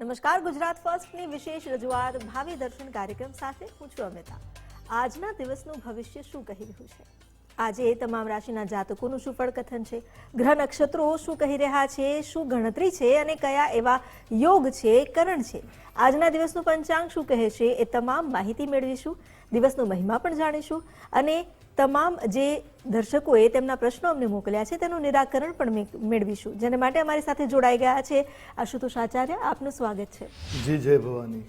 નમસ્કાર, ગુજરાત ફર્સ્ટની વિશેષ રજૂઆત ભાવિ દર્શન કાર્યક્રમ સાથે હું છું અમિતા. આજના દિવસનું ભવિષ્ય શું કહી રહ્યું છે? આજે તમામ રાશિના જાતકોનું શું કથન છે? ગ્રહ નક્ષત્રો શું કહી રહ્યા છે? શું ગણતરી છે? અને કયા એવા યોગ છે? કરણ છે? આજના દિવસનું પંચાંગ શું કહે છે? એ તમામ માહિતી મેળવીશું. દિવસનો મહિમા પણ જાણીશું. અને તમામ જે દર્શકોએ તેમના પ્રશ્નો અમને મોકલ્યા છે તેનું નિરાકરણ પણ મેળવીશું. જેને માટે અમારી સાથે જોડાઈ ગયા છે આશુતોષ આચાર્ય. આપનું સ્વાગત છે. જી જય ભવાની.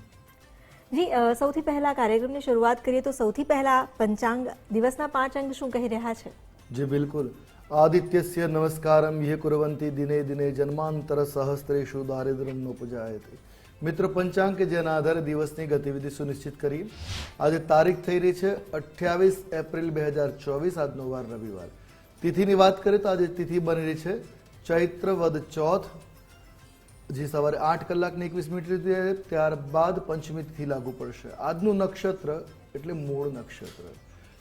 જી સૌથી પહેલા કાર્યક્રમની શરૂઆત કરીએ તો સૌથી પહેલા પંચાંગ દિવસના પાંચ અંગ શું કહી રહ્યા છે? જી બિલકુલ. આદિત્યસ્ય નમસ્કારમ યે કુરવંતી દિને દિને જન્માંતર સહસ્ત્રેષુ દારિદ્ર્યમ નોપજાયતે. મિત્ર પંચાંગ કે જેના આધારે દિવસની ગતિવિધિ સુનિશ્ચિત કરી. આજે તારીખ થઈ રહી છે અઠ્યાવીસ એપ્રિલ બે હજાર ચોવીસ, આજનો વાર રવિવાર. તિથિની વાત કરીએ તો આજે તિથિ બની રહી છે ચૈત્ર વદ ચોથ, જે સવારે આઠ કલાકને એકવીસ મિનિટ ત્યારબાદ પંચમી તિથિ લાગુ પડશે. આજનું નક્ષત્ર એટલે મૂળ નક્ષત્ર.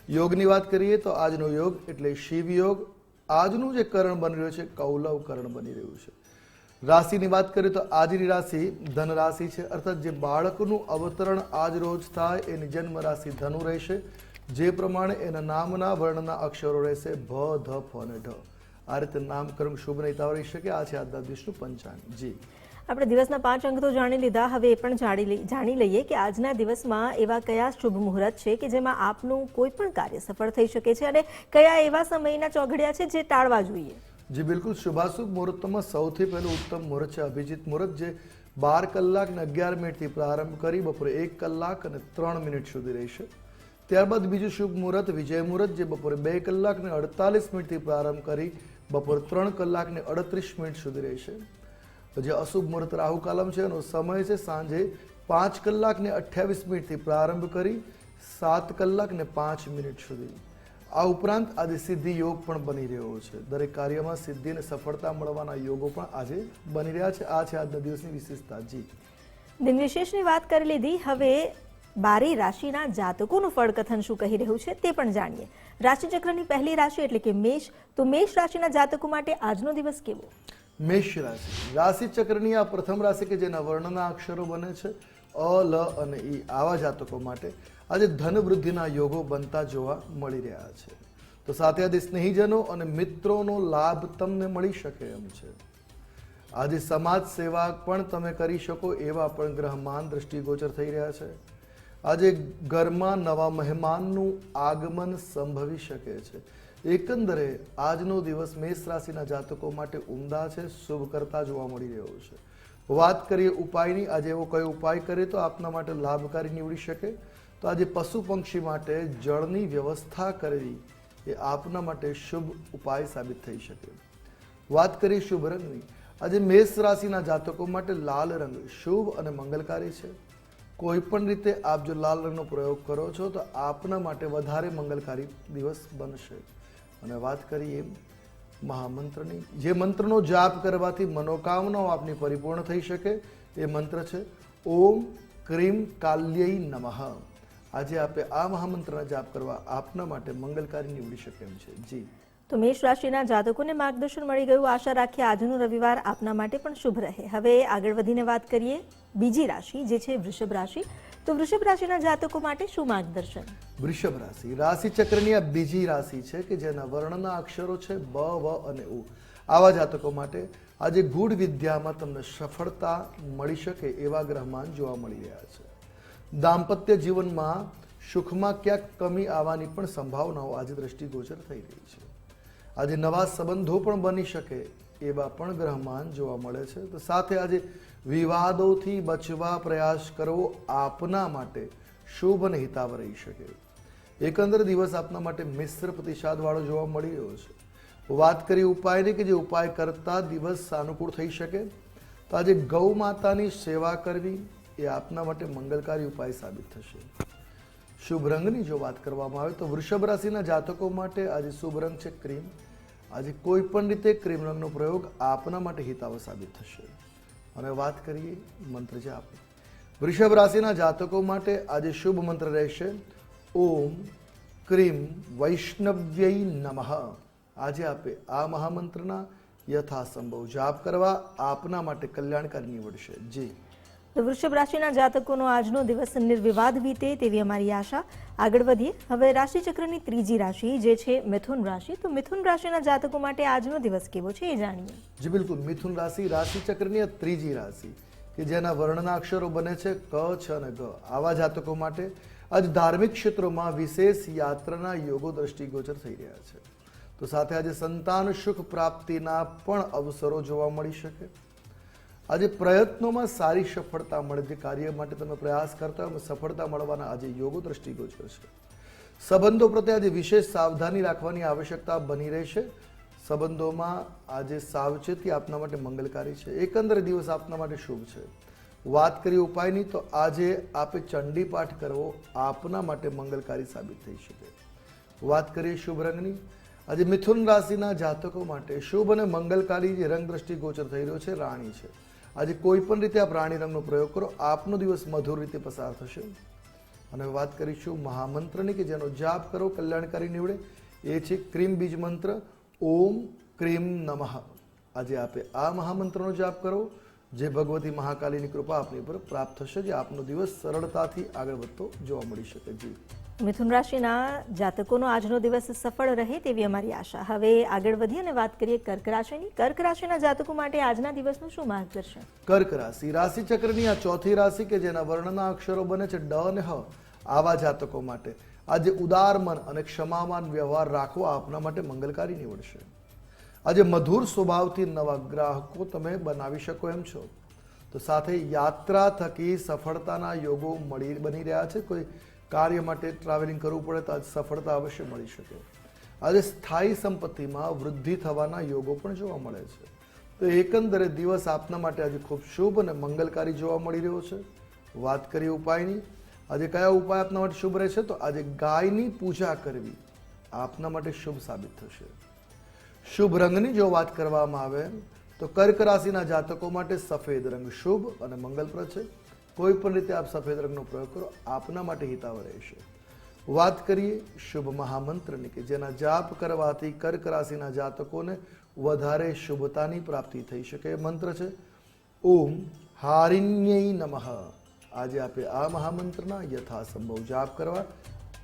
યોગની વાત કરીએ તો આજનો યોગ એટલે શિવ યોગ આજનું જે કરણ બની રહ્યું છે, કૌલવ કરણ બની રહ્યું છે. રાશિની વાત કરીએ તો આજની રાશિ ધન રાશિ છે. અર્થાત જે બાળકનું અવતરણ આજ રોજ થાય, એની જન્મ રાશિ ધનુ રહેશે. જે પ્રમાણે એના નામના વર્ણના અક્ષરો રહેશે ભ, ધ, ફ અને ઢ. આ રીતે નામકર્મ શુભ નહીતા રહી શકે આ છે દિવસનું પંચાંગ. જી. આપણે દિવસના પાંચ અંક તો જાણી લીધા. હવે એ પણ જાણી લઈએ કે આજના દિવસમાં એવા કયા શુભ મુહૂર્ત છે કે જેમાં આપનું કોઈ પણ કાર્ય સફળ થઈ શકે છે અને કયા એવા સમયના ચોઘડિયા છે જે ટાળવા જોઈએ. જી, બિલકુલ. શુભાશુભ મુહૂર્તમાં સૌથી પહેલું ઉત્તમ મુહૂર્ત છે અભિજીત મુહૂર્ત, જે બાર કલાક ને અગિયાર મિનિટથી પ્રારંભ કરી બપોરે એક કલાક અને ત્રણ મિનિટ સુધી રહેશે ત્યારબાદ બીજું શુભ મુહૂર્ત, વિજય મુહૂર્ત, જે બપોરે બે કલાક ને અડતાલીસ મિનિટથી પ્રારંભ કરી બપોરે ત્રણ કલાક ને અડત્રીસ મિનિટ સુધી રહેશે જે અશુભ મુહૂર્ત રાહુ કાલમ છે, એનો સમય છે સાંજે પાંચ કલાક ને અઠ્યાવીસ મિનિટથી પ્રારંભ કરી સાત કલાક ને પાંચ મિનિટ સુધી. આ ઉપરાંત આજે સિદ્ધિ યોગ પણ બની રહ્યો છે. દરેક કાર્યમાં સિદ્ધિ અને સફળતા મળવાના યોગો પણ આજે બની રહ્યા છે. આ છે આજના દિવસની વિશેષતા. જી. દિન વિશેષની વાત કરી લીધી. હવે બારે રાશિના જાતકોનું ફળકથન શું કહી રહ્યું છે તે પણ જાણીએ. રાશિચક્રની પહેલી રાશિ એટલે કે મેષ. તો મેષ રાશિના જાતકો માટે આજનો દિવસ કેવો? મેષ રાશિ. રાશિચક્રની આ પ્રથમ રાશિ કે જેના વર્ણના અક્ષરો બને છે અ લ અને ઈ. આવા જાતકો માટે આજે ધન વૃદ્ધિના યોગો બનતા જોવા મળી રહ્યા છે. તો સાથે આજે સ્નેહીજનો અને મિત્રોનો લાભ તમને મળી શકે એમ છે. આજે સમાજ સેવા પણ તમે કરી શકો એવા પણ ગ્રહમાન દ્રષ્ટિગોચર થઈ રહ્યા છે. આજે ઘરમાં નવા મહેમાનનું આગમન સંભવી શકે છે. એકંદરે આજનો દિવસ મેષ રાશિના જાતકો માટે ઉમદા છે, શુભ કરતા જોવા મળી રહ્યો છે. વાત કરીએ ઉપાયની, આજે એવો કયો ઉપાય કરે તો આપના માટે લાભકારી નીવડી શકે? તો આજે પશુ પંક્ષી માટે જળની વ્યવસ્થા કરવી એ આપના માટે શુભ ઉપાય સાબિત થઈ શકે. વાત કરીએ શુભ રંગની. આજે મેષ રાશિના જાતકો માટે લાલ રંગ શુભ અને મંગલકારી છે. કોઈ પણ રીતે આપ જો લાલ રંગનો પ્રયોગ કરો છો તો આપના માટે વધારે મંગલકારી દિવસ બનશે. અને વાત કરીએ મહામંત્રની. જે મંત્રનો જાપ કરવાથી મનોકામનાઓ આપની પરિપૂર્ણ થઈ શકે. એ મંત્ર છે, ઓમ ક્રીમ કાલ્યય નમઃ. આજે આપે આ મહામંત્રના જાપ કરવા આપના માટે મંગલકારી નીવડી શકે એમ છે. જી. તો મેષ રાશિના જાતકોને માર્ગદર્શન મળી ગયું. આશા રાખીએ આજનો રવિવાર આપના માટે પણ શુભ રહે. હવે આગળ વધીને વાત કરીએ બીજી રાશિ જે છે વૃષભ રાશિ. તો વૃષભ રાશિના જાતકો માટે શું માર્ગદર્શન? વૃષભ રાશિ. રાશિ ચક્રની આ બીજી રાશિ છે કે જેના વર્ણના અક્ષરો છે બ વ અને ઉ. આવા જાતકો માટે આજે ગૂઢ વિદ્યામાં તમને સફળતા મળી શકે એવા ગ્રહમાન જોવા મળી રહ્યા છે. દાંપત્ય જીવનમાં સુખમાં ક્યાંક કમી આવવાની પણ સંભાવનાઓ આજે દ્રષ્ટિગોચર થઈ રહી છે. આજે નવા સંબંધો પણ બની શકે એવા પણ ગ્રહમાન જોવા મળે છે. તો સાથે આજે વિવાદોથી બચવા પ્રયાસ કરવો આપના માટે શુભ અને હિતાવ રહી શકે. એકંદર દિવસ આપના માટે મિશ્ર પ્રતિસાદવાળો જોવા મળી રહ્યો છે. વાત કરી ઉપાયની કે જે ઉપાય કરતા દિવસ સાનુકૂળ થઈ શકે? તો આજે ગૌ માતાની સેવા કરવી એ આપના માટે મંગલકારી ઉપાય સાબિત થશે. શુભ રંગની જો વાત કરવામાં આવે તો વૃષભ રાશિના જાતકો માટે આજે શુભ રંગ છે ક્રીમ. આજે કોઈ પણ રીતે ક્રીમ રંગનો પ્રયોગ આપના માટે હિતાવ સાબિત થશે. અને વાત કરીએ મંત્ર જાપ વૃષભ રાશિના જાતકો માટે આજે શુભ મંત્ર રહેશે. ઓમ ક્રીમ વૈષ્ણવ્ય નમઃ. આજે આપે આ મહામંત્રના યથાસંભવ જાપ કરવા આપના માટે કલ્યાણકારી નીવડશે. જી. તો વૃષભ રાશિના જાતકોનો આજનો દિવસ નિર્વિવાદ વીતે તેવી અમારી આશા. આગળ વધીએ. હવે રાશિચક્રની ત્રીજી રાશિ જે છે મિથુન રાશિ. તો મિથુન રાશિના જાતકો માટે આજનો દિવસ કેવો છે એ જાણીએ. જી બિલકુલ. મિથુન રાશિ રાશિચક્રની ત્રીજી રાશિ કે જેના વર્ણના અક્ષરો બને છે ક, છ અને ગ. આવા જાતકો માટે આજ ધાર્મિક ક્ષેત્રોમાં વિશેષ યાત્રાના યોગો દ્રષ્ટિગોચર થઈ રહ્યા છે. તો સાથે આજે સંતાન સુખ પ્રાપ્તિના પણ અવસરો જોવા મળી શકે. આજે પ્રયત્નોમાં સારી સફળતા મળે જે કાર્ય માટે તમે પ્રયાસ કરતા હોય સફળતા મળવાના આજે યોગો દ્રષ્ટિગોચર છે. સંબંધો પ્રત્યે આજે વિશેષ સાવધાની રાખવાની આવશ્યકતા બની રહેશે સંબંધોમાં આજે સાવચેતી આપના માટે મંગલકારી છે. એકંદરે દિવસ આપના માટે શુભ છે. વાત કરીએ ઉપાયની, તો આજે આપે ચંડી પાઠ કરવો આપના માટે મંગલકારી સાબિત થઈ શકે. વાત કરીએ શુભ રંગની, આજે મિથુન રાશિના જાતકો માટે શુભ અને મંગલકારી જે રંગ દ્રષ્ટિ ગોચર થઈ રહ્યો છે, રાણી છે. આજે કોઈ પણ રીતે આપ રાણી રંગનો પ્રયોગ કરો, આપનો દિવસ મધુર રીતે પસાર થશે. અને વાત કરીશું મહામંત્રની કે જેનો જાપ કરો, કલ્યાણકારી નીવડે. એ છે ક્રીમ બીજ મંત્ર, ઓમ ક્રીમ નમઃ. આજે આપે આ મહામંત્રનો જાપ કરો, જે ભગવતી મહાકાલીની કૃપા આપની પર પ્રાપ્ત થશે, જે આપનો દિવસ સરળતાથી આગળ વધતો જોવા મળી શકે. જી. મિથુન રાશિના જાતકોનો આજનો દિવસ સફળ રહે તેવી અમારી આશા. હવે આગળ વધીએ અને વાત કરીએ કર્ક રાશિની. કર્ક રાશિના જાતકો માટે આજના દિવસનું શું માર્ગદર્શન? કર્ક રાશિ. રાશિ ચક્રની આ ચોથી રાશિ કે જેના વર્ણના અક્ષરો બને છે ડ અને હ આવા જાતકો માટે. આજે ઉદાર મન અને ક્ષમામાન વ્યવહાર રાખવો આપના માટે મંગલકારી નીવડશે. આજે મધુર સ્વભાવથી નવા ગ્રાહકો તમે બનાવી શકો એમ છો. તો સાથે યાત્રા થકી સફળતાના યોગો મળી બની રહ્યા છે. કોઈ કાર્ય માટે ટ્રાવેલિંગ કરવું પડે તો આજે સફળતા અવશ્ય મળી શકે. આજે સ્થાયી સંપત્તિમાં વૃદ્ધિ થવાના યોગો પણ જોવા મળે છે. તો એકંદરે દિવસ આપના માટે આજે ખૂબ શુભ અને મંગલકારી જોવા મળી રહ્યો છે. વાત કરીએ ઉપાયની. આજે કયા ઉપાય આપના માટે શુભ રહેશે? તો આજે ગાયની પૂજા કરવી આપના માટે શુભ સાબિત થશે. શુભ રંગની જો વાત કરવામાં આવે તો કર્ક રાશિના જાતકો માટે સફેદ રંગ શુભ અને મંગલપ્રદ છે. કોઈ પણ રીતે આપ સફેદ રંગનો પ્રયોગ કરો, આપના માટે હિતાવ રહેશે. વાત કરીએ શુભ મહામંત્રની કે જેના જાપ કરવાથી કર્ક રાશિના જાતકોને વધારે શુભતાની પ્રાપ્તિ થઈ શકે મંત્ર છે. ઓમ હારિણ્યય નમઃ. આજે આપે આ મહામંત્રના યથાસંભવ જાપ કરવા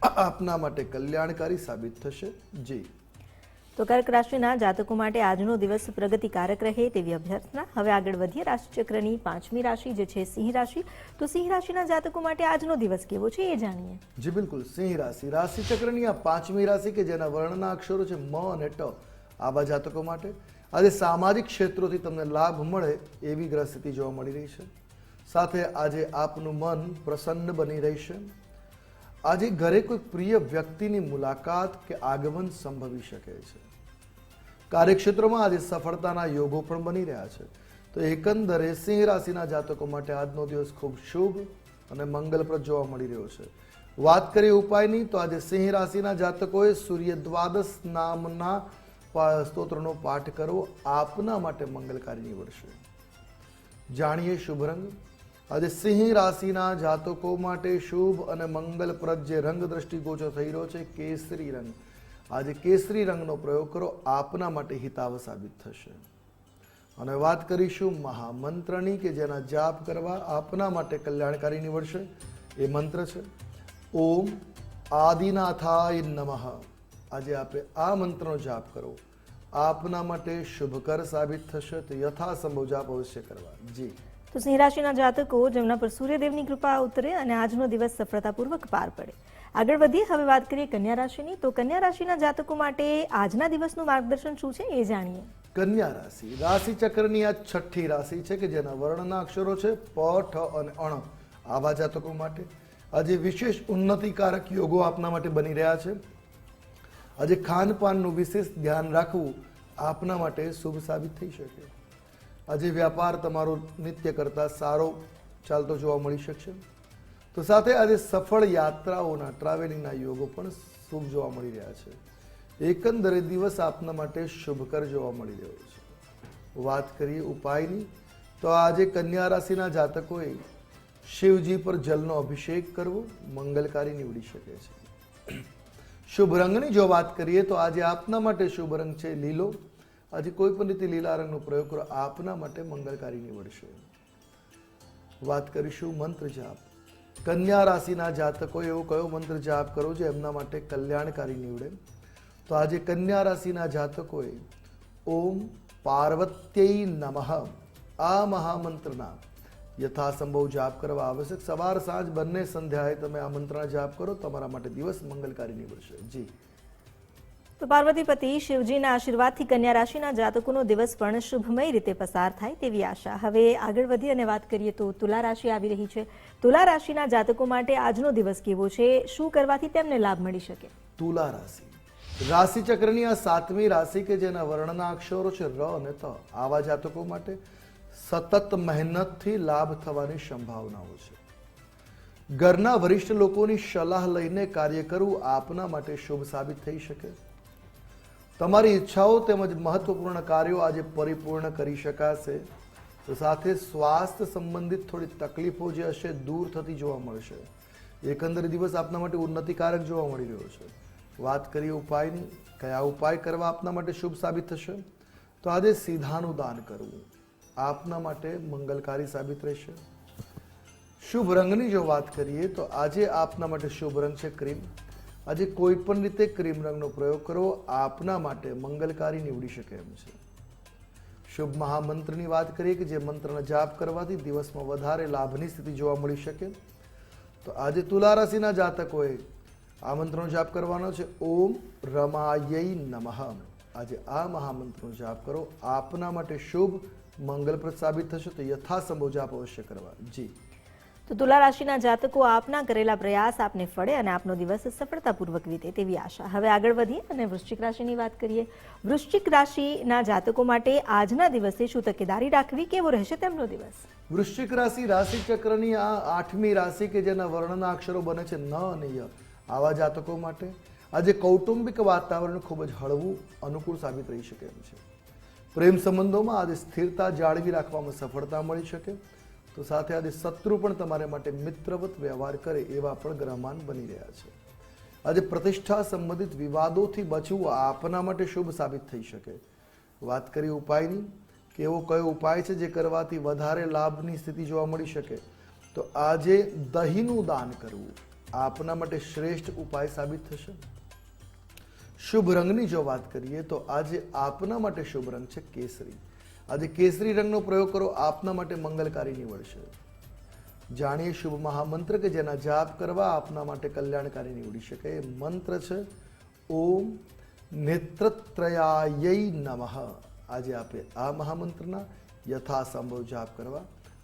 આપના માટે કલ્યાણકારી સાબિત થશે. જી તો કર્ક રાશિના જાતકો માટે આજનો દિવસ પ્રગતિકારક રહે તેવી અભ્યર્થના. હવે આગળ વધીએ રાશિચક્રની પાંચમી રાશિ, જે છે સિંહ રાશિ. તો સિંહ રાશિના જાતકો માટે આજનો દિવસ કેવો છે એ જાણીએ. જી બિલકુલ, સિંહ રાશિ. રાશિચક્રની આ પાંચમી રાશિ કે જેના વર્ણના અક્ષરો છે મ અને ટ આવા જાતકો માટે. આજે સામાજિક ક્ષેત્રોથી તમને લાભ મળે એવી ગ્રહ સ્થિતિ જોવા મળી રહી છે. સાથે આજે આપનું મન પ્રસન્ન બની રહેશે આજે ઘરે કોઈ પ્રિય વ્યક્તિની મુલાકાત કે આગમન સંભવી શકે છે. કાર્યક્ષેત્રમાં આજે સફળતાના યોગો પણ બની રહ્યા છે. તો એકંદરે સિંહ રાશિના જાતકો માટે આજનો દિવસ ખૂબ શુભ અને મંગલપ્રદ જોવા મળી રહ્યો છે. વાત કરીએ ઉપાયની, તો આજે સિંહ રાશિના જાતકોએ સૂર્ય દ્વાદશ નામના સ્તોત્રનો પાઠ કરવો આપના માટે મંગલકારી નીવડશે. જાણીએ શુભ રંગ. આજે સિંહ રાશિના જાતકો માટે શુભ અને મંગલપ્રદ જે રંગ દ્રષ્ટિગોચર થઈ રહ્યો છે, કેસરી રંગ. આજે કેસરી રંગનો પ્રયોગ કરો, આપના માટે હિતાવ સાબિત થશે. અને વાત કરીશું મહામંત્રની કે જેના જાપ કરવા આપના માટે કલ્યાણકારી નીવડશે. એ મંત્ર છે, ઓમ આદિનાથાય નમઃ. આજે આપે આ મંત્રનો જાપ કરો. આપના માટે શુભકર સાબિત થશે, તો યથાસંભવ જાપ અવશ્ય કરવા જી. તો સિંહ રાશિના જાતકો, જેમના પર સૂર્યદેવની કૃપા ઉતરે અને આજનો દિવસ સફળતાપૂર્વક પાર પડે. આગળ વધીએ, હવે વાત કરીએ કન્યા રાશિની. તો કન્યા રાશિના જાતકો માટે આજના દિવસનું માર્ગદર્શન શું છે એ જાણીએ. કન્યા રાશિ. રાશિ ચક્રની આ છઠ્ઠી રાશિ છે કે જેના વર્ણના અક્ષરો છે પ ઠ અને અણ આવા જાતકો માટે. આજે વિશેષ ઉન્નતિકારક યોગો આપના માટે બની રહ્યા છે. આજે ખાનપાનનું વિશેષ ધ્યાન રાખવું આપના માટે શુભ સાબિત થઈ શકે. આજે વ્યાપાર તમારો નિત્ય કરતાં સારો ચાલતો જોવા મળી શકશે. તો સાથે આજે સફળ યાત્રાઓના ટ્રાવેલિંગના યોગો પણ શુભ જોવા મળી રહ્યા છે. એકંદરે દિવસ આપના માટે શુભકર જોવા મળી રહ્યો છે. વાત કરીએ ઉપાયની, તો આજે કન્યા રાશિના જાતકોએ શિવજી પર જલનો અભિષેક કરવો મંગલકારી નીવડી શકે છે. શુભ રંગની જો વાત કરીએ, તો આજે આપના માટે શુભ રંગ છે લીલો. આજે કોઈ પણ રીતે લીલા રંગનો પ્રયોગ કરો, આપના માટે મંગલકારી નીવડશે. વાત કરીશું મંત્ર જાપ. કન્યા રાશિના જાતકો એવો કયો મંત્ર જાપ કરો જે એમના માટે કલ્યાણકારી નીવડે? તો આજે કન્યા રાશિના જાતકોએ ઓમ પાર્વત્યય નમઃ, આ મહામંત્રના યથાસંભવ જાપ કરવા આવશ્યક. સવાર સાંજ બંને સંધ્યાએ તમે આ મંત્રના જાપ કરો, તમારા માટે દિવસ મંગલકારી નીવડશે. જી. તો પાર્વતીપતિ શિવજીના આશીર્વાદથી કન્યા રાશિના જાતકોનો દિવસ પણ શુભમય રીતે પસાર થાય તેવી આશા. હવે આગળ વધી અને વાત કરીએ તો તુલા રાશિ આવી રહી છે. તુલા રાશિના જાતકો માટે આજનો દિવસ કેવો છે? શું કરવાથી તેમને લાભ મળી શકે? તુલા રાશિ. રાશિ ચક્રની આ સાતમી રાશિ કે જેના વર્ણના અક્ષરો છે ર અને ત, આવા જાતકો માટે સતત મહેનતથી લાભ થવાની સંભાવનાઓ છે. ઘરના વરિષ્ઠ લોકોની સલાહ લઈને કાર્ય કરવું આપના માટે શુભ સાબિત થઈ શકે. તમારી ઈચ્છાઓ તેમજ મહત્વપૂર્ણ કાર્યો આજે પરિપૂર્ણ કરી શકાશે. તો સાથે સ્વાસ્થ્ય સંબંધિત થોડી તકલીફો જે હશે દૂર થતી જોવા મળશે. એકંદરે દિવસ આપના માટે ઉન્નતિકારક જોવા મળી રહ્યો છે. વાત કરીએ ઉપાયની. કયા ઉપાય કરવા આપના માટે શુભ સાબિત થશે? તો આજે સીધાનું દાન કરવું. આપના માટે મંગલકારી સાબિત રહેશે. શુભ રંગની જો વાત કરીએ તો આજે આપના માટે શુભ રંગ છે ક્રીમ. આજે કોઈ પણ રીતે ક્રીમ રંગનો પ્રયોગ કરવો આપના માટે મંગલકારી નીવડી શકે એમ છે. શુભ મહામંત્રની વાત કરીએ કે જે મંત્રનો જાપ કરવાથી દિવસમાં વધારે લાભની સ્થિતિ જોવા મળી શકે. તો આજે તુલા રાશિના જાતકોએ આ મંત્રનો જાપ કરવાનો છે. ઓમ રમાય નમઃ. આજે આ મહામંત્રનો જાપ કરો. આપના માટે શુભ, મંગલપ્રદ સાબિત થશે. તો યથાસંભવ જાપ અવશ્ય કરવા. જી. તો તુલા રાશિના જાતકો આપના કરેલા પ્રયાસ આપને ફળે અને આપનો દિવસ સફળતાપૂર્વક વીતે તેવી આશા. હવે આગળ વધીએ અને વૃશ્ચિક રાશિની વાત કરીએ. વૃશ્ચિક રાશિના જાતકો માટે આજના દિવસે શું તકેદારી રાખવી કેવો રહેશે તેમનો દિવસ? વૃશ્ચિક રાશિ રાશિ ચક્રની આ આઠમી રાશિ કે જેના વર્ણના અક્ષરો બને છે ન અને ય. આવા જાતકો માટે આજે કૌટુંબિક વાતાવરણ ખૂબ જ હળવું, અનુકૂળ સાબિત રહી શકે એમ છે. પ્રેમ સંબંધોમાં આજે સ્થિરતા જાળવી રાખવામાં સફળતા મળી શકે. તો સાથે આજે શત્રુ પણ તમારા માટે મિત્રવત વ્યવહાર કરે એવા પણ ગ્રહમાન બની રહ્યા છે. આજે પ્રતિષ્ઠા સંબંધિત વિવાદોથી બચવું આપના માટે શુભ સાબિત થઈ શકે. વાત કરી ઉપાયની, કે એવો કયો ઉપાય છે જે કરવાથી વધારે લાભની સ્થિતિ જોવા મળી શકે? તો આજે દહીંનું દાન કરવું આપના માટે શ્રેષ્ઠ ઉપાય સાબિત થશે. શુભ રંગની જો વાત કરીએ તો આજે આપના માટે શુભ રંગ છે કેસરી. આજે કેસરી રંગનો પ્રયોગ કરો, આપના માટે મંગલકારી નીવડશે. જાણીએ શુભ મહામંત્ર કે જેના જાપ કરવા આપના માટે કલ્યાણકારી નીવડી શકે. એ મંત્ર છે, ઓમ નેત્રત્રયાય નમઃ. આજે આપે આ મહામંત્રના યથાસંભવ જાપ કરવા.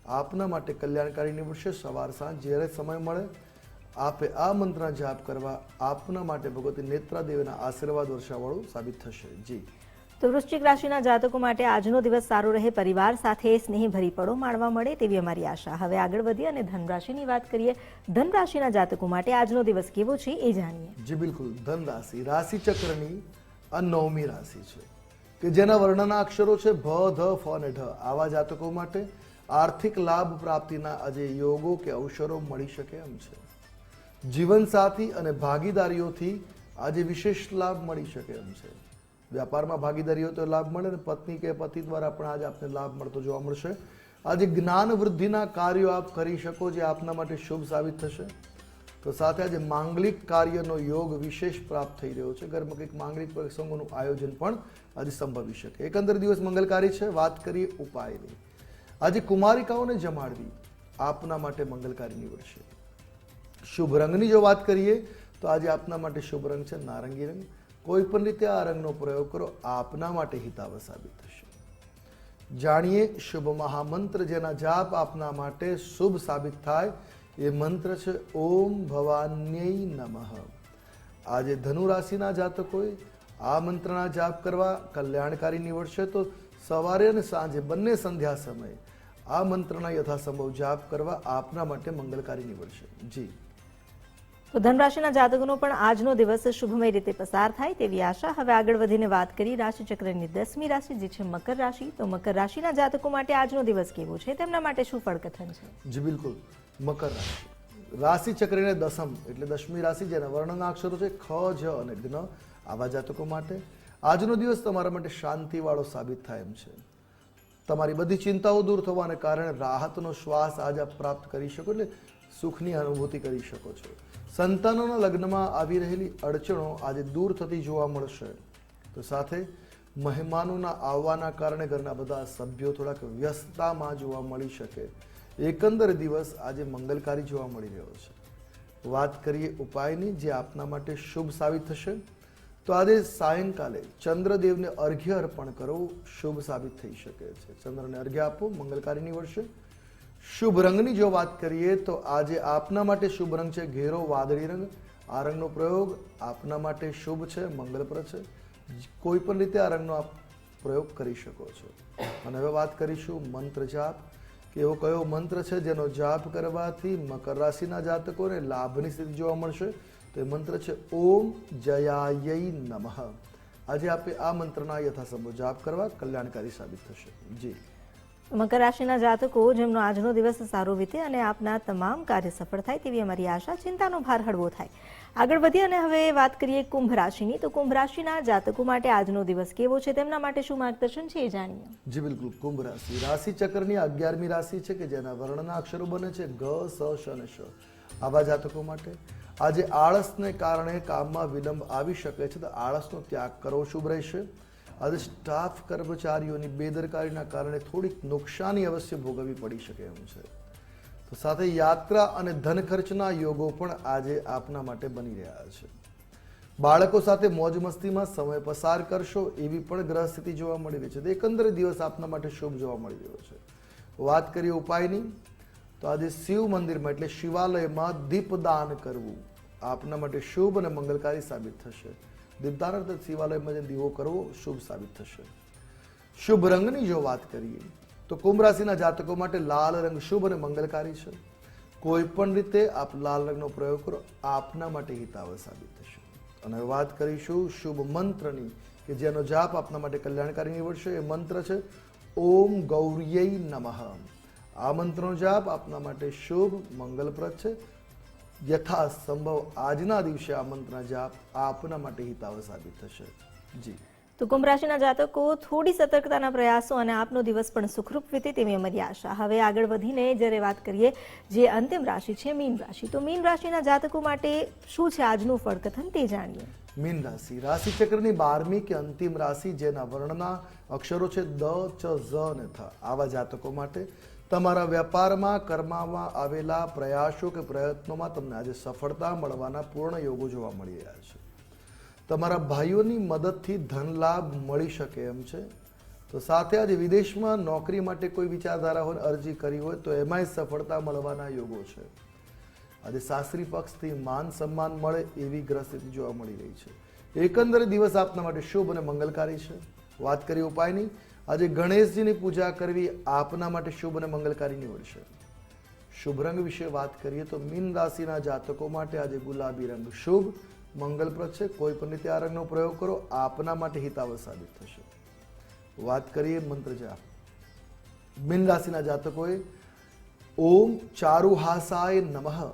આપના માટે કલ્યાણકારી નીવડશે. સવાર સાંજ જ્યારે સમય મળે, આપે આ મંત્રના જાપ કરવા. આપના માટે ભગવતી નેત્રાદેવીના આશીર્વાદ વર્ષાવાળું સાબિત થશે. જી. તો વૃશ્ચિક રાશિના જાતકો માટે આજનો દિવસ સારો રહે, પરિવાર સાથે સ્નેહભરી પળો માણવા મળે તેવી અમારી આશા. હવે આગળ વધીએ અને ધનરાશિની વાત કરીએ. ધનરાશિના જાતકો માટે આજનો દિવસ કેવો છે એ જાણીએ. જી બિલકુલ ધન રાશિ રાશિ ચક્રની આ નવમી રાશિ છે, કે જેના વર્ણના અક્ષરો છે ભ, ધ, ફ અને ઢ. આવા જાતકો માટે આર્થિક લાભ પ્રાપ્તિના આજે યોગો કે અવસરો મળી શકે એમ છે. જીવનસાથી અને ભાગીદારીઓથી આજે વિશેષ લાભ મળી શકે એમ છે. વ્યાપારમાં ભાગીદારીઓ તો લાભ મળે ને પત્ની કે પતિ દ્વારા પણ આજે આપને લાભ મળતો જોવા મળશે. આજે જ્ઞાન વૃદ્ધિના કાર્યો આપ કરી શકો જે આપના માટે શુભ સાબિત થશે. તો સાથે આજે માંગલિક કાર્યનો યોગ વિશેષ પ્રાપ્ત થઈ રહ્યો છે. ઘરમાં કંઈક માંગલિક પ્રસંગોનું આયોજન પણ આજે સંભવી શકે. એકંદર દિવસ મંગલકારી છે, વાત કરીએ ઉપાયની. આજે કુમારિકાઓને જમાડવી આપના માટે મંગલકારી નીવડશે. શુભ રંગની જો વાત કરીએ, તો આજે આપના માટે શુભ રંગ છે, નારંગી રંગ. કોઈ પણ રીતે આ રંગનો પ્રયોગ કરો, આપના માટે હિતાવ સાબિત થશે. જાણીએ શુભ મહામંત્ર જેના જાપ આપના માટે શુભ સાબિત થાય એ મંત્ર છે, ઓમ ભવાન્યય નમઃ. આજે ધનુ રાશિના જાતકોએ આ મંત્રના જાપ કરવા કલ્યાણકારી નીવડશે તો સવારે અને સાંજે બંને સંધ્યા સમયે આ મંત્રના યથાસંભવ જાપ કરવા આપના માટે મંગલકારી નીવડશે. જી. તો ધન રાશિના જાતકોનો પણ આજનો દિવસ શુભમય રીતે પસાર થાય તેવી આશા. હવે આગળ વધીને વાત કરી રાશિચક્રની દસમી રાશિ, જે છે મકર રાશિ. તો મકર રાશિના જાતકો માટે આજનો દિવસ કેવો છે? તેમના માટે શું ફળકથન છે? જી, બિલકુલ. મકર રાશિ. રાશિચક્રને દસમ એટલે દસમી રાશિ, જેના વર્ણના અક્ષરો છે ખ, જ અને જ્ઞ આવા જાતકો માટે. આજનો દિવસ તમારા માટે શાંતિવાળો સાબિત થાય એમ છે. તમારી બધી ચિંતાઓ દૂર થવાને કારણે રાહતનો શ્વાસ આજે આપ પ્રાપ્ત કરી શકો એટલે સુખની અનુભૂતિ કરી શકો છો. સંતાનોના લગ્નમાં આવી રહેલી અડચણો આજે દૂર થતી જોવા મળશે. તો સાથે મહેમાનોના આવવાના કારણે ઘરના બધા સભ્યો થોડાક વ્યસ્તતામાં જોવા મળી શકે. એકંદર દિવસ આજે મંગલકારી જોવા મળી રહ્યો છે. વાત કરીએ ઉપાયની જે આપના માટે શુભ સાબિત થશે. તો આજે સાયંકાલે ચંદ્રદેવને અર્ઘ્ય અર્પણ કરવું શુભ સાબિત થઈ શકે છે. ચંદ્રને અર્ઘ્ય આપો મંગલકારી નીવડશે શુભ રંગની જો વાત કરીએ તો આજે આપના માટે શુભ રંગ છે ઘેરો વાદળી રંગ. આ રંગનો પ્રયોગ આપના માટે શુભ છે, મંગલપ્રદ છે. કોઈ પણ રીતે આ રંગનો આપ પ્રયોગ કરી શકો છો. અને હવે વાત કરીશું મંત્ર જાપ. કે એવો કયો મંત્ર છે જેનો જાપ કરવાથી મકર રાશિના જાતકોને લાભની સ્થિતિ જોવા મળશે? તો એ મંત્ર છે ઓમ જયાય નમઃ. આજે આપે આ મંત્રના યથાસંભવ જાપ કરવા કલ્યાણકારી સાબિત થશે. જી. મકર રાશિના જાતકો, જેમનો આજનો દિવસ સારો વીતે અને આપના તમામ કાર્ય સફળ થાય તેવી અમારી આશા, ચિંતાનો ભાર હળવો થાય. આગળ વધીએ અને હવે વાત કરીએ કુંભ રાશિની. તો કુંભ રાશિના જાતકો માટે આજનો દિવસ કેવો છે? તેમના માટે શું માર્ગદર્શન છે એ જાણીએ. જી બિલકુલ, કુંભ રાશિ. રાશિ ચક્રની અગિયારમી રાશિ છે કે જેના વર્ણના અક્ષરો બને છે ગ, સ, શ અને શ. આવા જાતકો માટે આજે આળસને કારણે કામમાં વિલંબ આવી શકે છે, તો આળસનો ત્યાગ કરવો શુભ રહેશે. આજે સ્ટાફ કર્મચારીઓની બેદરકારીના કારણે થોડીક નુકસાની અવશ્ય ભોગવવી પડી શકે એમ છે. તો સાથે યાત્રા અને ધન ખર્ચના યોગો પણ આજે આપના માટે બની રહ્યા છે. બાળકો સાથે મોજ મસ્તીમાં સમય પસાર કરશો એવી પણ ગ્રહ સ્થિતિ જોવા મળી રહી છે. તો એકંદરે દિવસ આપના માટે શુભ જોવા મળી રહ્યો છે. વાત કરીએ ઉપાયની તો આજે શિવ મંદિરમાં એટલે શિવાલયમાં દીપદાન કરવું આપના માટે શુભ અને મંગલકારી સાબિત થશે. દીપદાન અર્થાત શિવાલયમાં જે દીવો કરવો શુભ સાબિત થશે. શુભ રંગની જો વાત કરીએ, તો કુંભ રાશિના જાતકો માટે લાલ રંગ શુભ અને મંગલકારી છે. કોઈ પણ રીતે આપ લાલ રંગનો પ્રયોગ કરો, આપના માટે હિતાવહ સાબિત થશે. અને વાત કરીશું શુભ મંત્રની, કે જેનો જાપ આપના માટે કલ્યાણકારી નીવડશે. એ મંત્ર છે, ઓમ ગૌરીય નમઃ આ મંત્રનો જાપ આપના માટે શુભ, મંગલપ્રદ છે. યથા સંભવ આજના દિવસે આ મંત્રના જાપ આપના માટે હિતાવ સાબિત થશે. જી. તો કુંભ રાશિના જાતકો થોડી સતર્કતાના પ્રયાસો અને આપનો દિવસ પણ સુખરૂપ વીતે તેવી અમારી આશા. હવે આગળ વધીને જ્યારે વાત કરીએ જે અંતિમ રાશિ છે મીન રાશિ તો મીન રાશિના જાતકો માટે શું છે આજનું ફળકથન તે જાણીએ. મીન રાશિ. રાશિ ચક્રની બારમી કે અંતિમ રાશિ જેના વર્ણના અક્ષરો છે દ ચ ઝ અને થ. આવા જાતકો માટે તમારા વેપારમાં કરવામાં આવેલા પ્રયાસો કે પ્રયત્નોમાં તમને આજે સફળતા મળવાના પૂર્ણ યોગો જોવા મળી રહ્યા છે. તમારા ભાઈઓની મદદથી ધન લાભ મળી શકે એમ છે. તો સાથે આજે વિદેશમાં નોકરી માટે કોઈ વિચારધારા હોય, અરજી કરી હોય, તો એમાંય સફળતા મળવાના યોગો છે. આજે સાસરી પક્ષથી માન સન્માન મળે એવી ગ્રહ સ્થિતિ જોવા મળી રહી છે. એકંદરે દિવસ આપના માટે શુભ અને મંગલકારી છે. વાત કરીએ ઉપાયની? આજે ગણેશજીની પૂજા કરવી આપના માટે શુભ અને મંગલકારી નીવડશે શુભ રંગ વિશે વાત કરીએ તો મીન રાશિના જાતકો માટે આજે ગુલાબી રંગ શુભ, મંગલપ્રદ છે, કોઈ પણ રીતે આ રંગનો પ્રયોગ કરો, આપના માટે હિતાવહ સાબિત થશે. વાત કરીએ મંત્ર જાપ. મીન રાશિના જાતકોએ, ઓમ ચારુહાસાય નમઃ,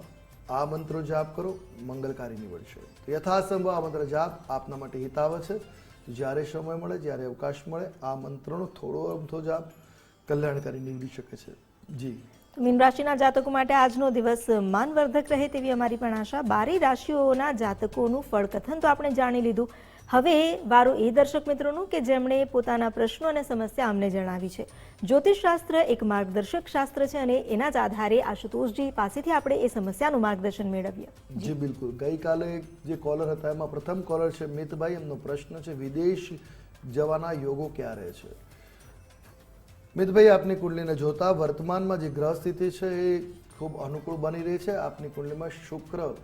આ મંત્રો જાપ કરો, મંગલકારી નીવડશે. યથાસંભવ આ મંત્ર જાપ આપના માટે હિતાવ છે. જ્યારે સમય મળે, જ્યારે અવકાશ મળે, આ મંત્રનો થોડો અમથો જાપ કલ્યાણકારી નીવડી શકે છે. જી. મીન રાશિના જાતકો માટે આજનો દિવસ માનવર્ધક રહે તેવી અમારી પણ આશા. બારી રાશિઓના જાતકોનું ફળકથન તો આપણે જાણી લીધું. હવે વારો એ દર્શક મિત્રોનું કે જેમણે પોતાના પ્રશ્નો અને સમસ્યા અમને જણાવી છે. જ્યોતિષશાસ્ત્ર એક માર્ગદર્શક શાસ્ત્ર છે અને એના જ આધારે આશુતોષજી પાસેથી આપણે એ સમસ્યાનું માર્ગદર્શન મેળવીએ. જી. બિલકુલ. ગઈકાલે જે કોલર હતા, એમાં પ્રથમ કોલર છે મિતભાઈ. એમનો પ્રશ્ન છે, વિદેશ જવાના યોગો ક્યારે છે? મિતભાઈ, આપની કુંડલીને જોતા વર્તમાનમાં જે ગ્રહ સ્થિતિ છે એ ખૂબ અનુકૂળ બની રહી છે. આપની કુંડલીમાં શુક્ર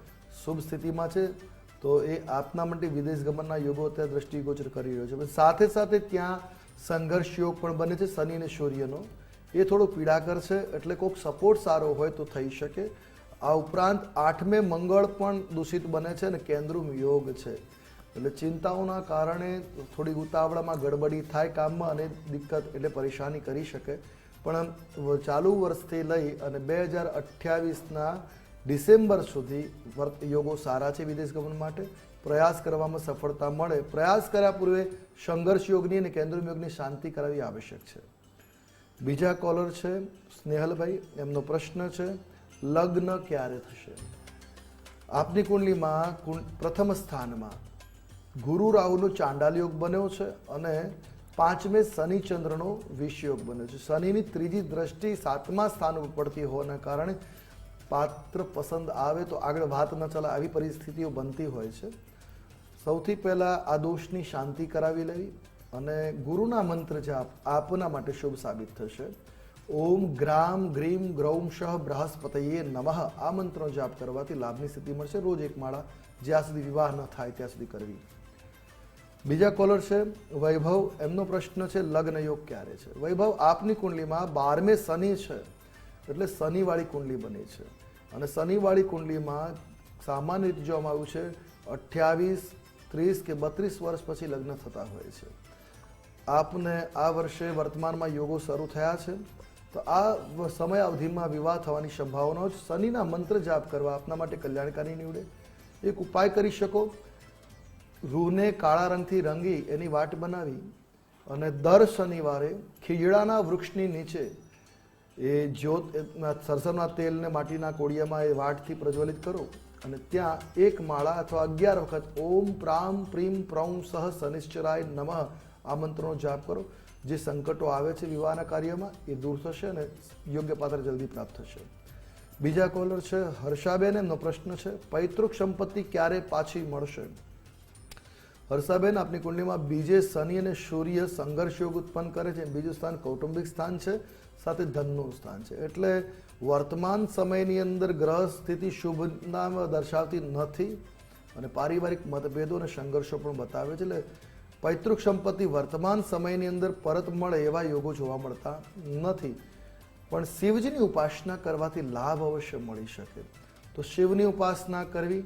શુભ સ્થિતિમાં છે. તો એ આપના માટે વિદેશ ગમનના યોગો અત્યારે દ્રષ્ટિગોચર કરી રહ્યો છે. સાથે સાથે ત્યાં સંઘર્ષ યોગ પણ બને છે, શનિ અને સૂર્યનો. એ થોડો પીડાકર છે, એટલે કોઈક સપોર્ટ સારો હોય તો થઈ શકે. આ ઉપરાંત આઠમે મંગળ પણ દૂષિત બને છે અને કેન્દ્રુમ યોગ છે. એટલે ચિંતાઓના કારણે થોડી ઉતાવળામાં ગડબડી થાય કામમાં અને દિક્કત એટલે પરેશાની કરી શકે. પણ ચાલુ વર્ષથી લઈ અને બે હજાર અઠ્યાવીસના ડિસેમ્બર સુધી યોગો સારા છે વિદેશ ગમન માટે. પ્રયાસ કરવામાં સફળતા મળે. પ્રયાસ કર્યા પૂર્વે સંઘર્ષ યોગની અને કેન્દ્ર યોગની શાંતિ કરાવી આવશ્યક છે. બીજા કોલર છે સ્નેહલભાઈ. એમનો પ્રશ્ન છે, લગ્ન ક્યારે થશે? આપની કુંડલીમાં કુંડ- પ્રથમ સ્થાનમાં ગુરુ રાહુનો ચાંડાલ યોગ બન્યો છે અને પાંચમે શનિ ચંદ્રનો વિષ યોગ બન્યો છે. શનિની ત્રીજી દ્રષ્ટિ સાતમા સ્થાન ઉપર પડતી હોવાના કારણે પાત્ર પસંદ આવે તો આગળ વાત ન ચાલે, આવી પરિસ્થિતિઓ બનતી હોય છે. સૌથી પહેલાં આ દોષની શાંતિ કરાવી લેવી અને ગુરુના મંત્ર જાપ આપના માટે શુભ સાબિત થશે. ઓમ ગ્રામ ગ્રીમ ગ્રૌમ શહ બૃહસ્પતયે નમઃ. આ મંત્રનો જાપ કરવાથી લાભની સ્થિતિ મળશે. રોજ એક માળા જ્યાં સુધી વિવાહ ન થાય ત્યાં સુધી કરવી. બીજા કોલર છે, વૈભવ. એમનો પ્રશ્ન છે, લગ્ન યોગ ક્યારે છે? વૈભવ, આપની કુંડલીમાં બારમે શનિ છે, એટલે શનિવાળી કુંડલી બની છે. અને શનિવાળી કુંડલીમાં સામાન્ય રીતે જોવામાં આવ્યું છે, અઠ્યાવીસ, ત્રીસ કે બત્રીસ વર્ષ પછી લગ્ન થતા હોય છે. આપને આ વર્ષે વર્તમાનમાં યોગો શરૂ થયા છે. તો આ સમય અવધિમાં વિવાહ થવાની સંભાવનાઓ જ શનિના મંત્ર જાપ કરવા આપના માટે કલ્યાણકારી નીવડે. એક ઉપાય કરી શકો. રૂહને કાળા રંગથી રંગી એની વાટ બનાવી અને દર શનિવારે ખીજડાના વૃક્ષની નીચે એ જ્યોત સરસવના તેલને માટીના કોડિયામાં એ વાટથી પ્રજ્વલિત કરો અને ત્યાં એક માળા અથવા અગિયાર વખત ઓમ પ્રામ પ્રીમ પ્રૌમ સહ શનિશ્ચરાય નમ આ મંત્રનો જાપ કરો. જે સંકટો આવે છે વિવાહના કાર્યમાં એ દૂર થશે અને યોગ્ય પાત્ર જલ્દી પ્રાપ્ત થશે. બીજા કોલર છે, હર્ષાબેન, એમનો પ્રશ્ન છે, પૈતૃક સંપત્તિ ક્યારે પાછી મળશે? હર્ષાબેન, આપની કુંડલીમાં બીજે શનિ અને સૂર્ય સંઘર્ષ યોગ ઉત્પન્ન કરે છે. બીજું સ્થાન કૌટુંબિક સ્થાન છે. સાથે ધનનું સ્થાન છે. એટલે વર્તમાન સમયની અંદર ગ્રહ સ્થિતિ શુભના દર્શાવતી નથી અને પારિવારિક મતભેદો અને સંઘર્ષો પણ બતાવે છે. એટલે પૈતૃક સંપત્તિ વર્તમાન સમયની અંદર પરત મળે એવા યોગો જોવા મળતા નથી. પણ શિવજીની ઉપાસના કરવાથી લાભ અવશ્ય મળી શકે. તો શિવની ઉપાસના કરવી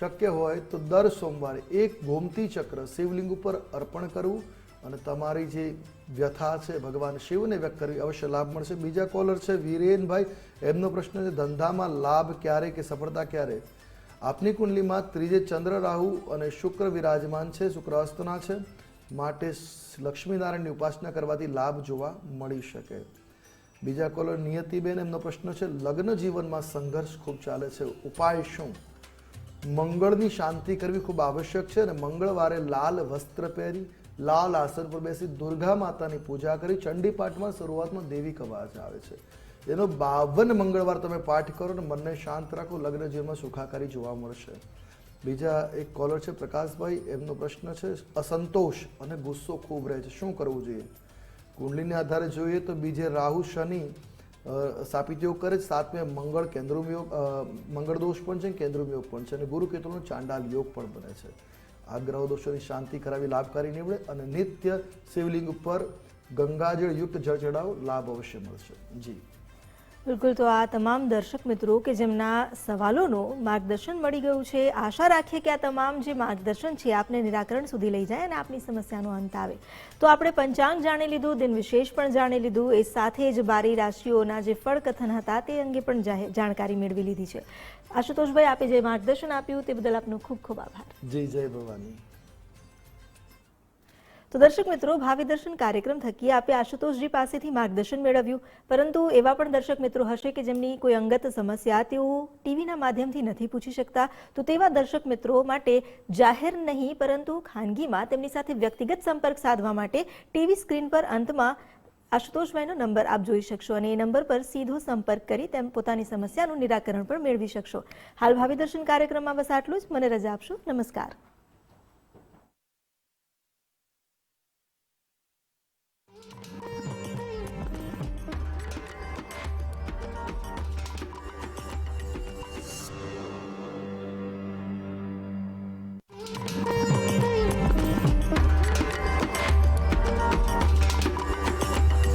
શક્ય હોય તો દર સોમવારે એક ગોમતી ચક્ર શિવલિંગ ઉપર અર્પણ કરવું અને તમારી જે વ્યથા છે, ભગવાન શિવને વ્યક્ત કરવી, અવશ્ય લાભ મળશે. બીજા કોલર છે, વીરેનભાઈ. એમનો પ્રશ્ન છે, ધંધામાં લાભ ક્યારે કે સફળતા ક્યારે? આપની કુંડલીમાં ત્રીજે ચંદ્ર રાહુ અને શુક્ર વિરાજમાન છે, શુક્ર અસ્તના છે. માટે લક્ષ્મીનારાયણની ઉપાસના કરવાથી લાભ જોવા મળી શકે. બીજા કોલર નિયતિબેન, એમનો પ્રશ્ન છે, લગ્ન જીવનમાં સંઘર્ષ ખૂબ ચાલે છે. ઉપાય શું? મંગળની શાંતિ કરવી ખૂબ આવશ્યક છે અને મંગળવારે લાલ વસ્ત્ર પહેરી લાલ આસન પર બેસી દુર્ગા માતાની પૂજા કરી ચંડી પાઠમાં શરૂઆતમાં દેવી કવાચ આવે છે. એનો બાવન મંગળવાર તમે પાઠ કરો ને મનને શાંત રાખો, લગ્ન જીવનમાં સુખાકારી જોવા મળશે. બીજા એક કોલર છે, પ્રકાશભાઈ. એમનો પ્રશ્ન છે, અસંતોષ અને ગુસ્સો ખૂબ રહે છે. શું કરવું જોઈએ? કુંડલીને આધારે જોઈએ તો બીજે રાહુ, શનિ સ્થાપિત યોગ કરે છે. સાતમે મંગળ, કેન્દ્રુમ યોગ મંગળ દોષ પણ છે કેન્દ્રુમ યોગ પણ છે. અને ગુરુ કેતુનો ચાંડાલ યોગ પણ બને છે. આ ગ્રહ દોષોની શાંતિ કરાવી લાભકારી નીવડે અને નિત્ય શિવલિંગ ઉપર ગંગાજળયુક્ત જળ ચડાવો લાભ અવશ્ય મળશે. જી. બિલકુલ, તો આ તમામ દર્શક મિત્રો કે જેમના સવાલોનું માર્ગદર્શન મળી ગયું છે, આશા રાખીએ કે આ તમામ જે માર્ગદર્શન છે, આપને નિરાકરણ સુધી લઈ જાય અને આપની સમસ્યાનો અંત આવે. તો આપણે પંચાંગ જાણી લીધું, દિન વિશેષ પણ જાણી લીધું, એ સાથે જ બારી રાશિઓના જે ફળ કથન હતા તે અંગે પણ જાણકારી મેળવી લીધી છે. આશુતોષભાઈ, આપે જે માર્ગદર્શન આપ્યું તે બદલ આપનો ખૂબ ખૂબ આભાર. જય જય ભવાની. તો દર્શક મિત્રો, ભાવિ દર્શન કાર્યક્રમ થકી આપે આશુતોષજી પાસેથી માર્ગદર્શન મેળવ્યું. પરંતુ એવા પણ દર્શક મિત્રો હશે કે જેમની કોઈ અંગત સમસ્યા, તેઓ ટીવીના માધ્યમથી નથી પૂછી શકતા. તો તેવા દર્શક મિત્રો માટે જાહેર નહીં, પરંતુ ખાનગીમાં તેમની સાથે વ્યક્તિગત સંપર્ક સાધવા માટે ટીવી સ્ક્રીન પર અંતમાં આશુતોષભાઈનો નંબર આપ જોઈ શકશો અને એ નંબર પર સીધો સંપર્ક કરી તેમ પોતાની સમસ્યાનું નિરાકરણ પણ મેળવી શકશો. હાલ ભાવિ દર્શન કાર્યક્રમમાં બસ આટલું જ. મને રજા આપશો. નમસ્કાર.